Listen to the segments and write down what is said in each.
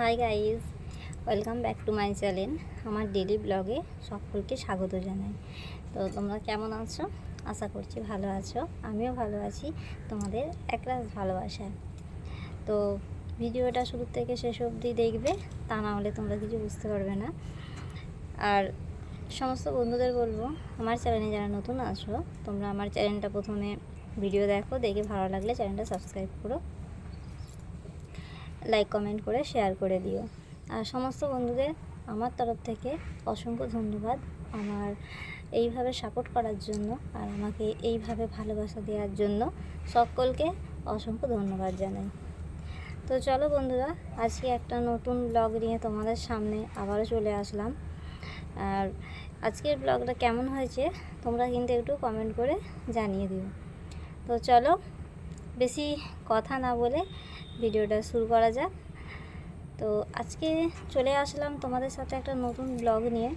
Hi guys welcome back to my channel আমার daily ব্লগে সকলকে স্বাগত জানাই। তো তোমরা কেমন আছো? আশা করছি ভালো আছো। আমিও ভালো আছি। তোমাদের একরাশ ভালোবাসায়। তো ভিডিওটা শুরু থেকে শেষ অবধি দেখবে, তা না হলে তোমরা কিছু বুঝতে পারবে না। আর সমস্ত বন্ধুদের বলব, আমার চ্যানেলে যারা নতুন আছো, তোমরা আমার চ্যানেলটা প্রথমে ভিডিও দেখো, দেখে ভালো লাগলে চ্যানেলটা সাবস্ক্রাইব করো। লাইক কমেন্ট করে শেয়ার করে দিও। আর সমস্ত বন্ধুদের আমার তরফ থেকে অসংখ্য ধন্যবাদ আমার এইভাবে সাপোর্ট করার জন্য আর আমাকে এইভাবে ভালোবাসা দেওয়ার জন্য। সকলকে অসংখ্য ধন্যবাদ জানাই। তো চলো বন্ধুরা, আজকে একটা নতুন ব্লগ নিয়ে তোমাদের সামনে আবারও চলে আসলাম। আর আজকের ব্লগটা কেমন হয়েছে তোমরা কিন্তু একটু কমেন্ট করে জানিয়ে দিও। তো চলো বেশি কথা না বলে ভিডিওটা শুরু করা যাক। তো আজকে চলে আসলাম তোমাদের সাথে একটা নতুন ব্লগ নিয়ে।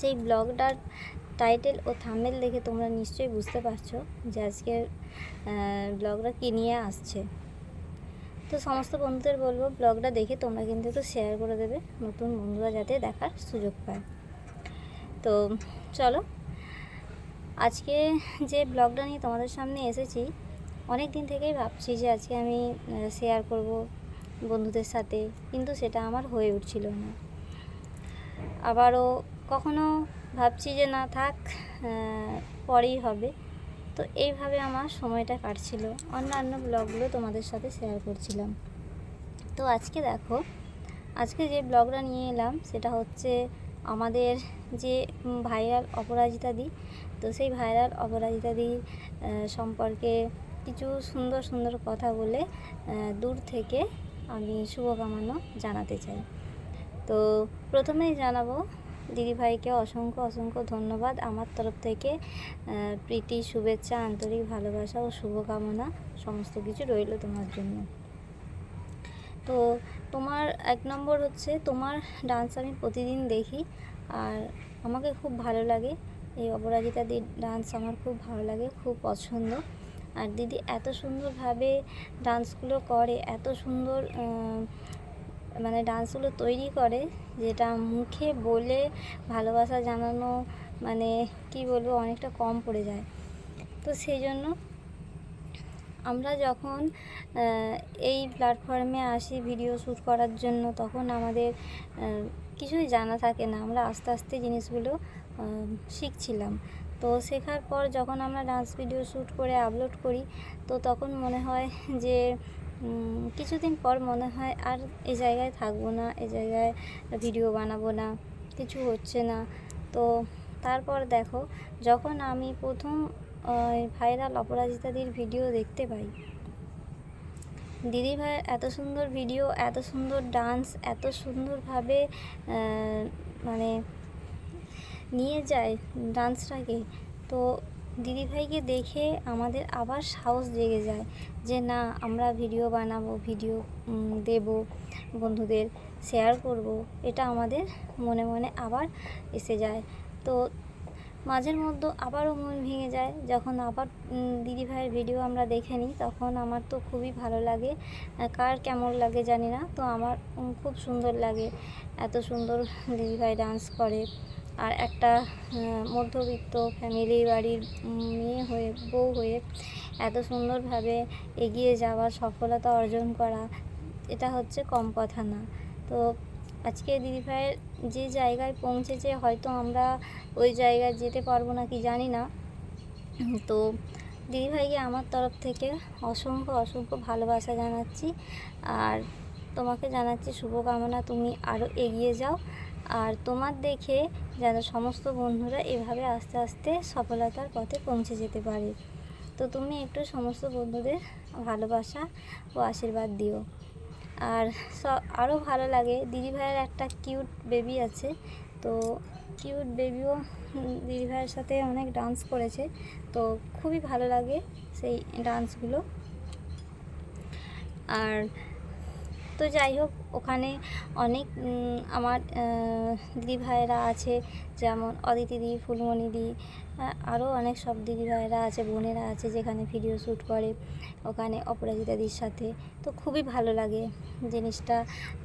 সেই ব্লগটার টাইটেল ও থামেল দেখে তোমরা নিশ্চয়ই বুঝতে পারছ যে আজকের ব্লগটা কী নিয়ে আসছে। তো সমস্ত বন্ধুদের বলব, ব্লগটা দেখে তোমরা কিন্তু একটু শেয়ার করে দেবে, নতুন বন্ধুরা যাতে দেখার সুযোগ পায়। তো চলো, আজকে যে ব্লগটা নিয়ে তোমাদের সামনে এসেছি অনেক দিন থেকেই ভাবছি যে আজকে আমি শেয়ার করব বন্ধুদের সাথে, কিন্তু সেটা আমার হয়ে উঠছিল না। আবারও কখনো ভাবছি যে না থাক পরেই হবে। তো এইভাবে আমার সময়টা কাটছিল। অন্যান্য ব্লগগুলো তোমাদের সাথে শেয়ার করছিলাম। তো আজকে দেখো, আজকে যে ব্লগটা নিয়ে এলাম, সেটা হচ্ছে আমাদের যে ভাইরাল অপরাজিতাদি তো সেই ভাইরাল অপরাজিতাদি সম্পর্কে কিছু সুন্দর সুন্দর কথা বলে দূর থেকে আমি শুভকামনা জানাতে চাই। তো প্রথমেই জানাব দিদিভাইকে অসংখ্য অসংখ্য ধন্যবাদ। আমার তরফ থেকে প্রীতি, শুভেচ্ছা, আন্তরিক ভালোবাসা ও শুভকামনা, সমস্ত কিছু রইল তোমার জন্য। তো তোমার এক নম্বর হচ্ছে, তোমার ডান্স আমি প্রতিদিন দেখি আর আমাকে খুব ভালো লাগে। এই অপরাজিতা দি ডান্স আমার খুব ভালো লাগে, খুব পছন্দ। আর দিদি এত সুন্দরভাবে ডান্সগুলো করে, এত সুন্দর মানে ডান্সগুলো তৈরি করে যেটা মুখে বলে ভালোবাসা জানানো মানে কি বলব, অনেকটা কম পড়ে যায়। তো সেই জন্য আমরা যখন এই প্ল্যাটফর্মে আসি ভিডিও শ্যুট করার জন্য, তখন আমাদের কিছুই জানা থাকে না। আমরা আস্তে আস্তে জিনিসগুলো শিখছিলাম। তো শেখার পর যখন আমরা ডান্স ভিডিও শ্যুট করে আপলোড করি, তো তখন মনে হয় যে কিছুদিন পর মনে হয় আর এ জায়গায় থাকব না, এ জায়গায় ভিডিও বানাবো না, কিছু হচ্ছে না। তো তারপর দেখো, যখন আমি প্রথম ভাইরাল অপরাজিতাদির ভিডিও দেখতে পাই দিদি ভাইয়ের এত সুন্দর ভিডিও এত সুন্দর ডান্স এত সুন্দরভাবে মানে নিয়ে যায় ডান্সটাকে। তো দিদিভাইকে দেখে আমাদের আবার সাহস জেগে যায় যে, না, আমরা ভিডিও বানাবো, ভিডিও দেব, বন্ধুদের শেয়ার করব। এটা আমাদের মনে মনে আবার এসে যায়। তো মাঝের মধ্যে আবারও মন ভেঙে যায়। যখন আবার দিদিভাইয়ের ভিডিও আমরা দেখে নিই, তখন আমার তো খুবই ভালো লাগে। কার কেমন লাগে জানি না। তো আমার খুব সুন্দর লাগে। এত সুন্দর দিদিভাই ডান্স করে। আর একটা মধ্যবিত্ত ফ্যামিলি বাড়ির মেয়ে হয়ে, বউ হয়ে এত সুন্দরভাবে এগিয়ে যাওয়া সফলতা অর্জন করা, এটা হচ্ছে কম কথা না। তো আজকে দিদিভাইয়ের যে জায়গায় পৌঁছেছে, হয়তো আমরা ওই জায়গায় যেতে পারব না কি জানি না। তো দিদিভাইকে আমার তরফ থেকে অসংখ্য অসংখ্য ভালোবাসা জানাচ্ছি। আর তোমাকে জানাচ্ছি শুভকামনা, তুমি আরও এগিয়ে যাও। আর তোমার দেখে যেন সমস্ত বন্ধুরা এভাবে আস্তে আস্তে সফলতার পথে পৌঁছে যেতে পারে। তো তুমি একটু সমস্ত বন্ধুদের ভালোবাসা ও আশীর্বাদ দিও। আর আরও ভালো লাগে দিদিভাইয়ের একটা কিউট বেবি আছে। তো কিউট বেবিও দিদিভাইয়ের সাথে অনেক ডান্স করেছে। তো খুবই ভালো লাগে সেই ডান্সগুলো আর তো যাই হোক, ওখানে অনেক আমার দিদি ভাইয়েরা আছে, যেমন অদিতি দি, ফুলমণি দি আরও অনেক সব দিদি ভাইয়েরা আছে, বোনেরা আছে, যেখানে ভিডিও শ্যুট করে, ওখানে অপরাজিতাদির সাথে। তো খুবই ভালো লাগে জিনিসটা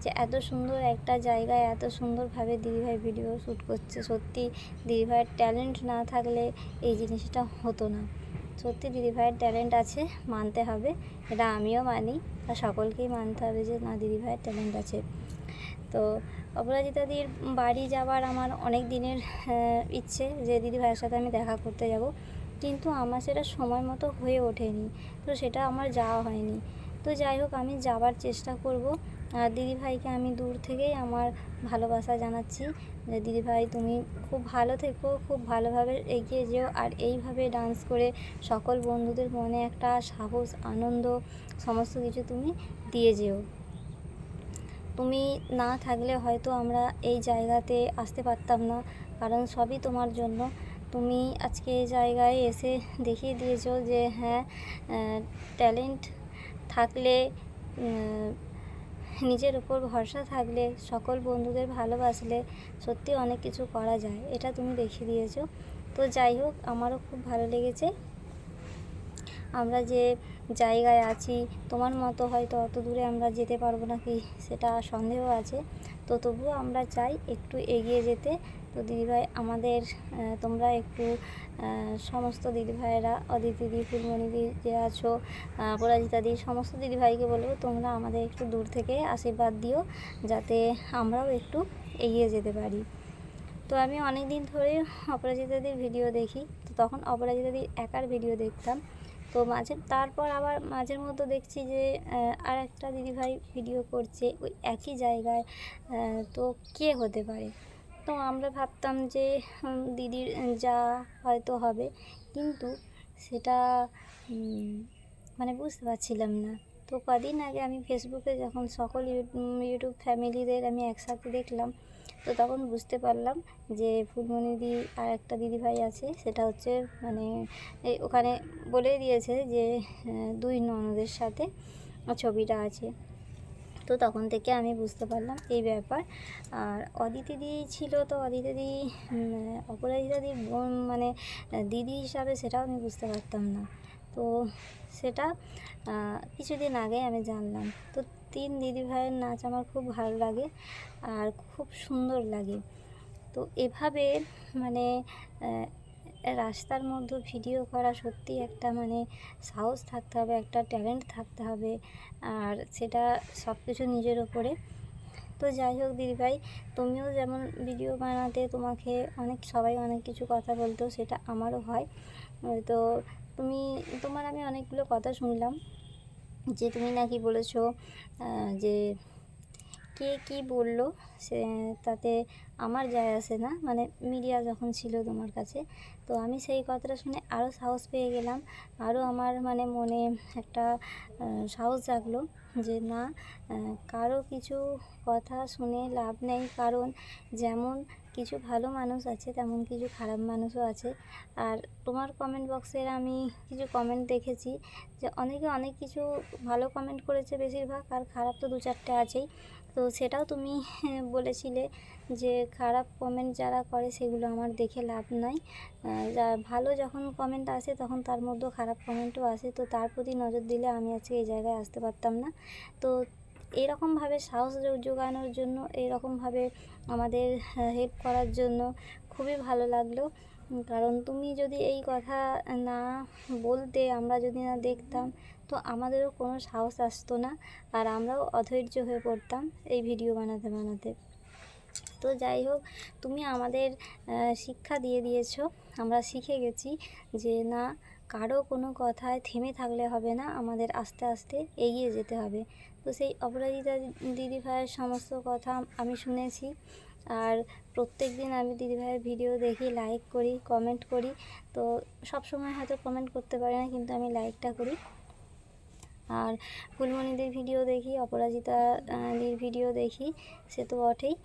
যে এত সুন্দর একটা জায়গায়, এত সুন্দরভাবে দিদিভাই ভিডিও শ্যুট করছে। সত্যি, দিদিভাইয়ের ট্যালেন্ট না থাকলে এই জিনিসটা হতো না। সত্যি দিদিভাইয়ের ট্যালেন্ট আছে, মানতে হবে। এটা আমিও মানি, আর সকলকেই মানতে হবে যে না দিদিভাইয়ের ট্যালেন্ট আছে। তো অপরাজিতাদির বাড়ি যাওয়ার আমার অনেক দিনের ইচ্ছে যে দিদিভাইয়ের সাথে আমি দেখা করতে যাব। কিন্তু আমার সেটা সময় মতো হয়ে ওঠেনি, তো সেটা আমার যাওয়া হয়নি। তো যাই হোক, আমি যাওয়ার চেষ্টা করব। দিদিভাইকে আমি দূর থেকেই আমার ভালোবাসা জানাচ্ছি যে, দিদিভাই, তুমি খুব ভালো থেকো, খুব ভালোভাবে এগিয়ে যেও। আর এইভাবে ডান্স করে সকল বন্ধুদের মনে একটা সাহস, আনন্দ, সমস্ত কিছু তুমি দিয়ে যেও। তুমি না থাকলে হয়তো আমরা এই জায়গাতে আসতে পারতাম না, কারণ সবই তোমার জন্য। তুমি আজকে এই জায়গায় এসে দেখিয়ে দিয়েছ যে হ্যাঁ ট্যালেন্ট থাকলে নিজের উপর ভরসা থাকলে, সকল বন্ধুদের ভালোবাসলে সত্যি অনেক কিছু করা যায়, এটা তুমি দেখিয়ে দিয়েছ। তো যাই হোক, আমারও খুব ভালো লেগেছে। আমরা যে জায়গায় আছি, তোমার মতো হয়তো অত দূরে আমরা যেতে পারব নাকি, সেটা সন্দেহ আছে। তো তবুও আমরা চাই একটু এগিয়ে যেতে তো দিদিভাই আমাদের তোমরা একটু সমস্ত দিদিভাইয়েরা অদিতি দি ফুলমণি দি যে আছো আহ, পরাজিতা দি সমস্ত দিদিভাইকে বলব তোমরা আমাদের একটু দূর থেকে আশীর্বাদ দিও যাতে আমরাও একটু এগিয়ে যেতে পারি। তো আমি অনেক দিন ধরে অপরাজিতাদির ভিডিও দেখি তো তখন অপরাজিতাদির একার ভিডিও দেখতাম। তো মাঝে তারপর আবার মাঝের মধ্যে দেখছি যে আর একটা দিদিভাই ভিডিও করছে ওই একই জায়গায় তো কে হতে পারে? তো আমরা ভাবতাম যে দিদির যা হয়তো হবে। কিন্তু সেটা মানে বুঝতে পারছিলাম না। তো কদিন আগে আমি ফেসবুকে যখন সকল ইউ- ইউটিউব ফ্যামিলিদের আমি একসাথে দেখলাম, তো তখন বুঝতে পারলাম যে, ফুলমণি দি আর একটা দিদিভাই আছে। সেটা হচ্ছে মানে ওখানে বলেই দিয়েছে যে দুই ননদের সাথে ছবিটা আছে। তো তখন থেকে আমি বুঝতে পারলাম এই ব্যাপার। আর অদিতি দি ছিল তো অদিতি দি উম, অপরাজিতা দি বোন মানে দিদি হিসাবে সেটাও আমি বুঝতে পারতাম না। তো সেটা কিছুদিন আগে আমি জানলাম। তো তিন দিদি ভাইয়ের নাচ আমার খুব ভালো লাগে আর খুব সুন্দর লাগে। তো এভাবে মানে রাস্তার মধ্যে ভিডিও করা সত্যি একটা মানে সাহস থাকতে হবে, একটা ট্যালেন্ট থাকতে হবে। আর সেটা সব কিছু নিজের ওপরে তো যাই হোক দিদিভাই তুমিও যেমন ভিডিও বানাতে তোমাকে অনেক, সবাই অনেক কিছু কথা বলতো, সেটা আমারও হয়। তো তুমি, তোমার আমি অনেকগুলো কথা শুনলাম। যে তুমি নাকি বলেছ যে কে কি বলল, সে তাতে আমার যায় আসে না। মানে মিডিয়া যখন ছিল তোমার কাছে, তো আমি সেই কথাটা শুনে আরও সাহস পেয়ে গেলাম। আরও আমার মানে মনে একটা সাহস জাগলো যে না কারও কিছু কথা শুনে লাভ নেই। কারণ যেমন কিছু ভালো মানুষ আছে, তেমন কিছু খারাপ মানুষও আছে। আর তোমার কমেন্ট বক্সের আমি কিছু কমেন্ট দেখেছি যে অনেকে অনেক কিছু ভালো কমেন্ট করেছে বেশিরভাগ, আর খারাপ তো দু চারটে আছেই। তো সেটাও তুমি বলেছিলে যে খারাপ কমেন্ট যারা করে সেগুলো আমার দেখে লাভ নাই। যা ভালো যখন কমেন্ট আসে তখন তার মধ্যেও খারাপ কমেন্টও আসে। তো তার প্রতি নজর দিলে আমি আজকে এই জায়গায় আসতে পারতাম না। তো এরকমভাবে সাহস জোগানোর জন্য, এরকমভাবে আমাদের হেল্প করার জন্য খুবই ভালো লাগল। কারণ তুমি যদি এই কথা না বলতে, আমরা যদি না দেখতাম তো আমাদেরও কোনো সাহস আসতো না আর আমরাও অধৈর্য হয়ে পড়তাম এই ভিডিও বানাতে বানাতে। তো যাই হোক, তুমি আমাদের শিক্ষা দিয়ে দিয়েছ। আমরা শিখে গেছি যে না, কারও কোনো কথায় থেমে থাকলে হবে না, আমাদের আস্তে আস্তে এগিয়ে যেতে হবে। তো সেই অপরাজিতা দিদি ভাইয়ের সমস্ত কথা আমি শুনেছি। আর প্রত্যেক দিন আমি দিদি ভাইয়ের ভিডিও দেখি লাইক করি কমেন্ট করি। তো সব সময় হয়তো কমেন্ট করতে পারি না, কিন্তু আমি লাইকটা করি। আর ফুলমণিদের ভিডিও দেখি অপরাজিতা দির ভিডিও দেখি, সে তো বটেই।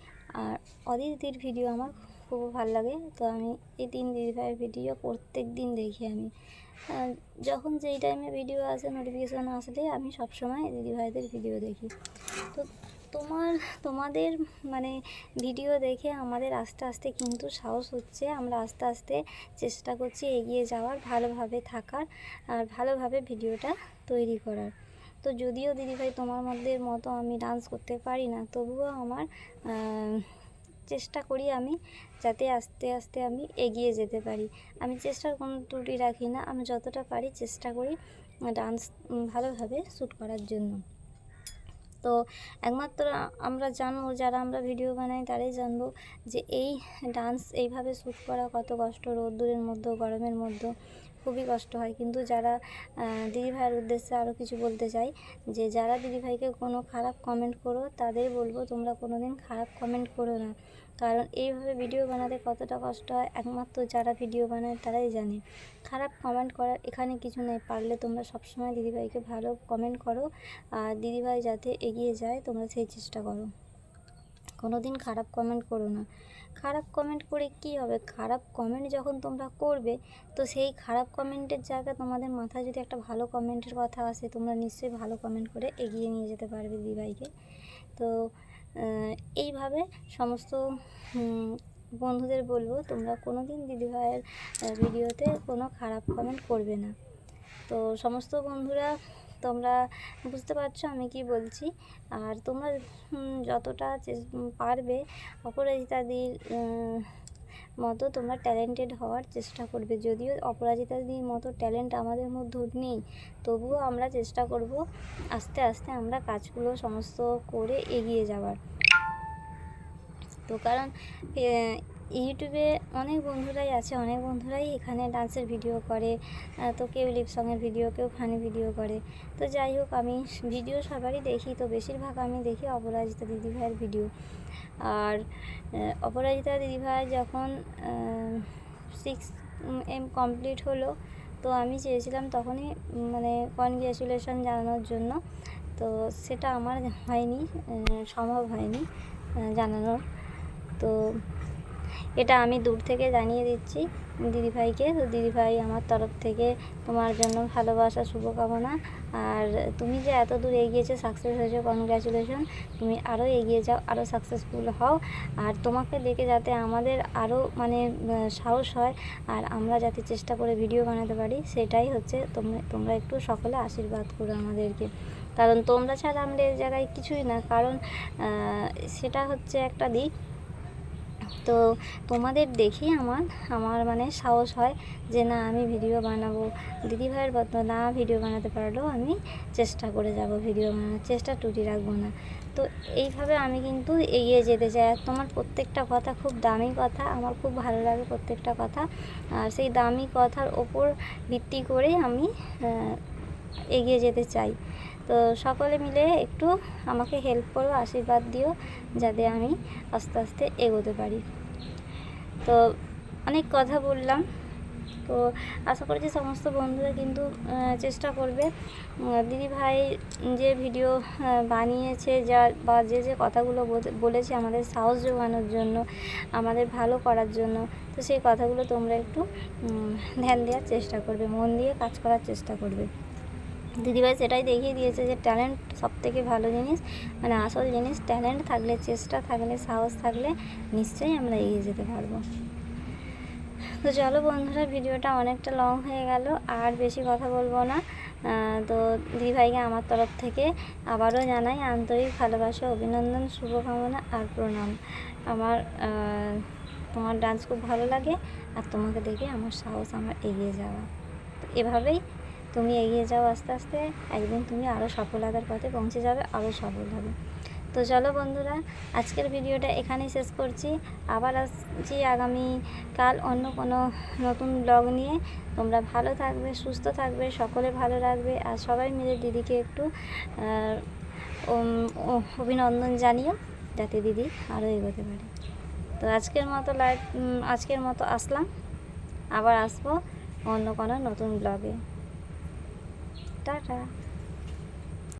আর অদিতির ভিডিও আমার খুব ভালো লাগে, তো আমি এই তিন দিদিভাইয়ের ভিডিও প্রত্যেক দিন দেখি আমি। যখন যেই টাইমে ভিডিও আসে নোটিফিকেশান আসলে আমি সবসময় দিদিভাইদের ভিডিও দেখি। তো তোমার, তোমাদের মানে ভিডিও দেখে আমাদের আস্তে আস্তে কিন্তু সাহস হচ্ছে। আমরা আস্তে আস্তে চেষ্টা করছি এগিয়ে যাওয়ার, ভালোভাবে থাকার আর ভালোভাবে ভিডিওটা তৈরি করার। তো যদিও দিদিভাই তোমার মধ্যে মতো আমি ডান্স করতে পারি না, তবুও আমার চেষ্টা করি আমি যাতে আস্তে আস্তে আমি এগিয়ে যেতে পারি। আমি চেষ্টার কোনো ত্রুটি রাখি না, আমি যতটা পারি চেষ্টা করি ডান্স ভালোভাবে শ্যুট করার জন্য। তো একমাত্র আমরা জানব, যারা আমরা ভিডিও বানাই তারাই জানব যে এই ডান্স এইভাবে শ্যুট করা কত কষ্ট, রোদ্দুরের মধ্যে, গরমের মধ্যে, খুবই কষ্ট হয়। কিন্তু যারা দিদি ভাইয়ের উদ্দেশ্যে আরও কিছু বলতে চাই, যে যারা দিদি ভাইকে কোনো খারাপ কমেন্ট করো, তাদের বলব তোমরা কোনো দিন খারাপ কমেন্ট করো না। কারণ এইভাবে ভিডিও বানাতে কতটা কষ্ট হয়, একমাত্র যারা ভিডিও বানায় তারাই জানে। খারাপ কমেন্ট করার এখানে কিছু নেই, পারলে তোমরা সবসময় দিদিভাইকে ভালো কমেন্ট করো, আর দিদিভাই যাতে এগিয়ে যায়, তোমরা সেই চেষ্টা করো। কোনো দিন খারাপ কমেন্ট করো না। খারাপ কমেন্ট করে কি হবে? খারাপ কমেন্ট যখন তোমরা করবে, তো সেই খারাপ কমেন্টের জায়গায় তোমাদের মাথায় যদি একটা ভালো কমেন্টের কথা আসে, তোমরা নিশ্চয়ই ভালো কমেন্ট করে এগিয়ে নিয়ে যেতে পারবে দিদিভাইকে। তো এইভাবে সমস্ত বন্ধুদের বলব, তোমরা কোনো দিন দিদিভাইয়ের ভিডিওতে কোনো খারাপ কমেন্ট করবে না। তো সমস্ত বন্ধুরা, তোমরা বুঝতে পারছ আমি কি বলছি। আর তোমরা যতটা পারবে, অপরাজিতাদির মতো তোমরা ট্যালেন্টেড হওয়ার চেষ্টা করবে। যদিও অপরাজিতাদির মতো ট্যালেন্ট আমাদের মধ্যে নেই, তবুও আমরা চেষ্টা করব আস্তে আস্তে আমরা কাজগুলো সমস্ত করে এগিয়ে যাওয়ার। তো কারণ ইউটিউবে অনেক বন্ধুরাই আছে, অনেক বন্ধুরাই এখানে ডান্সের ভিডিও করে তো কেউ লিপসংয়ের ভিডিও কেউ ফানি ভিডিও করে। তো যাই হোক, আমি ভিডিও সবারই দেখি, তো বেশিরভাগ আমি দেখি অপরাজিতা দিদিভাইয়ের ভিডিও আর অপরাজিতা দিদিভাই যখন সিক্স এম কমপ্লিট হলো, তো আমি চেয়েছিলাম তখনই মানে কনগ্র্যাচুলেশন জানানোর জন্য। তো সেটা আমার হয়নি সম্ভব হয়নি জানানোর। তো এটা আমি দূর থেকে জানিয়ে দিচ্ছি দিদিভাইকে। তো দিদিভাই আমার তরফ থেকে তোমার জন্য ভালোবাসা, শুভকামনা। আর তুমি যে এত দূর এগিয়েছো সাকসেস হয়েছো কনগ্র্যাচুলেশন তুমি আরও এগিয়ে যাও আরও সাকসেসফুল হও। আর তোমাকে দেখে যাতে আমাদের আরও মানে সাহস হয়, আর আমরা যাতে চেষ্টা করে ভিডিও বানাতে পারি, সেটাই হচ্ছে তোমরা তোমরা একটু সকলে আশীর্বাদ করো আমাদেরকে। কারণ তোমরা ছাড়া আমরা এই জায়গায় কিছুই না। কারণ সেটা হচ্ছে একটা দিক। তো তোমাদের দেখেই আমার আমার মানে সাহস হয় যে না, আমি ভিডিও বানাবো। দিদিভাইয়ের মতো না ভিডিও বানাতে পারলেও আমি চেষ্টা করে যাব ভিডিও বানানোর, চেষ্টা টুটি রাখব না। তো এইভাবে আমি কিন্তু এগিয়ে যেতে চাই। আর তোমার প্রত্যেকটা কথা খুব দামি কথা, আমার খুব ভালো লাগে প্রত্যেকটা কথা। আর সেই দামি কথার ওপর ভিত্তি করেই আমি এগিয়ে যেতে চাই। তো সকলে মিলে একটু আমাকে হেল্প করো আশীর্বাদ দিও যাতে আমি আস্তে আস্তে এগোতে পারি। তো অনেক কথা বললাম। তো আশা করছি সমস্ত বন্ধুরা কিন্তু চেষ্টা করবে। উম, দিদিভাই যে ভিডিও বানিয়েছে যা বা যে যে কথাগুলো বলেছে আমাদের সাহস জোগানোর জন্য আমাদের ভালো করার জন্য তো সেই কথাগুলো তোমরা একটু ধ্যান দেওয়ার চেষ্টা করবে মন দিয়ে কাজ করার চেষ্টা করবে। দিদিভাই সেটাই দেখিয়ে দিয়েছে যে ট্যালেন্ট সব থেকে ভালো জিনিস মানে আসল জিনিস ট্যালেন্ট থাকলে, চেষ্টা থাকলে, সাহস থাকলে নিশ্চয়ই আমরা এগিয়ে যেতে পারব। তো চলো বন্ধুরা, ভিডিওটা অনেকটা লং হয়ে গেল, আর বেশি কথা বলব না। তো দিদিভাইকে আমার তরফ থেকে আবারও জানাই আন্তরিক ভালোবাসা, অভিনন্দন, শুভকামনা আর প্রণাম। আমার তোমার ডান্স খুব ভালো লাগে, আর তোমাকে দেখে আমার সাহস আমার এগিয়ে যাওয়া। তো এভাবেই তুমি এগিয়ে যাও আস্তে আস্তে, একদিন তুমি আরও সফলতার পথে পৌঁছে যাবে আরও সফল হবে। তো চলো বন্ধুরা, আজকের ভিডিওটা এখানেই শেষ করছি। আবার আসছি আগামী কাল অন্য কোনো নতুন ব্লগ নিয়ে। তোমরা ভালো থাকবে, সুস্থ থাকবে, সকলে ভালো রাখবে, আর সবাই মিলে দিদিকে একটু অভিনন্দন জানিও, যাতে দিদি আরও এগোতে পারে। তো আজকের মতো লাইভ আজকের মতো আসলাম। আবার আসব অন্য কোনো নতুন ব্লগে। টাটা